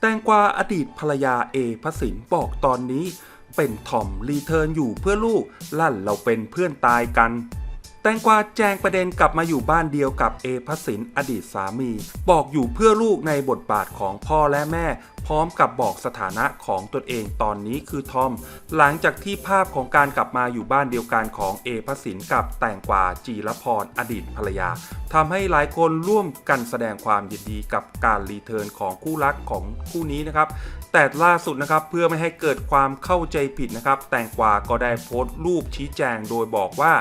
แตงกวาอดีตภรรยาเอพระสินบอกตอนนี้ เป็นทอมรีเทิร์นอยู่เพื่อลูก ลั่นเราเป็นเพื่อนตายกัน แตงกวาแจงประเด็นกลับมาอยู่บ้านเดียวกับเอพระสินอดีตสามี บอกอยู่เพื่อลูกในบทบาทของพ่อและแม่ พร้อมกับบอกสถานะของตนเองตอนนี้คือทอม หลังจากที่ภาพของการกลับมาอยู่บ้านเดียวกันของเอพสินกับแตงกวาจีรพรอดีตภรรยาทำให้หลายคนร่วมกันแสดงความยินดีกับการรีเทิร์นของคู่รักของคู่นี้นะครับแต่ล่าสุดนะครับเพื่อไม่ให้เกิดความเข้าใจผิดนะครับ แตงกวาก็ได้โพสต์รูปชี้แจงโดยบอกว่า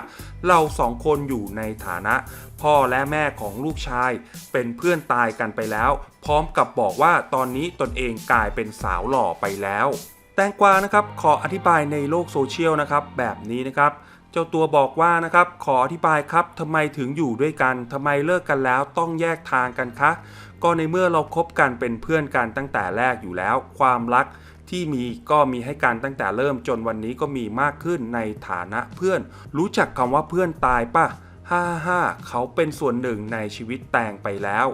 เราสองคนอยู่ในฐานะพ่อและแม่ของลูกชาย เป็นเพื่อนตายกันไปแล้ว พร้อมกับบอกว่าตอนนี้ตนเองกลายเป็นสาวหล่อไปแล้ว แตงกวานะครับขออธิบายในโลกโซเชียลนะครับแบบนี้นะครับเจ้าตัวบอกว่านะครับขออธิบายครับทำไมถึงอยู่ด้วยกันทำไมเลิกกันแล้วต้องแยกทางกันคะก็ในเมื่อเราคบกันเป็นเพื่อนกันตั้งแต่แรกอยู่แล้ว ความรักที่มีก็มีให้กันตั้งแต่เริ่มจนวันนี้ก็มีมากขึ้นในฐานะเพื่อน รู้จักคำว่าเพื่อนตายปะ่ะ 55 เขาเป็นส่วนหนึ่งในชีวิตแตงไปแล้ว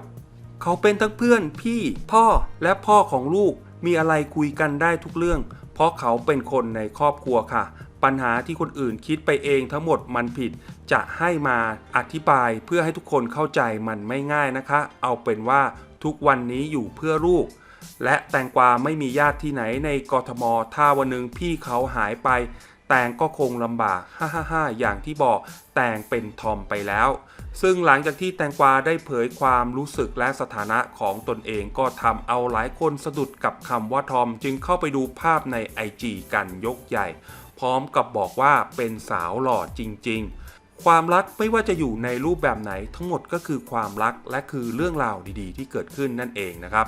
เขาเป็นทั้งเพื่อนพี่พ่อและพ่อของลูกมีอะไรคุยกันได้ทุกเรื่อง เพราะเขาเป็นคนในครอบครัวค่ะ ปัญหาที่คนอื่นคิดไปเองทั้งหมดมันผิด จะให้มาอธิบายเพื่อให้ทุกคนเข้าใจมันไม่ง่ายนะคะ เอาเป็นว่าทุกวันนี้อยู่เพื่อลูก และแตงกวาไม่มีญาติที่ไหนในกรทม ถ้าวันหนึ่งพี่เขาหายไป ตงก็คงลำบากฮ่าฮ่าฮ่าอย่างที่บอกแตงเป็นทอมไปแล้ว ซึ่งหลังจากที่แตงกวาได้เผยความรู้สึกและสถานะของตนเองก็ทำเอาหลายคนสะดุดกับคำว่าทอมจึงเข้าไปดูภาพใน IG กันยกใหญ่ พร้อมกับบอกว่าเป็นสาวหล่อจริง ๆความรักไม่ว่าจะอยู่ในรูปแบบไหนทั้งหมดก็คือความรักและคือเรื่องราวดีๆ ที่เกิดขึ้นนั่นเองนะครับ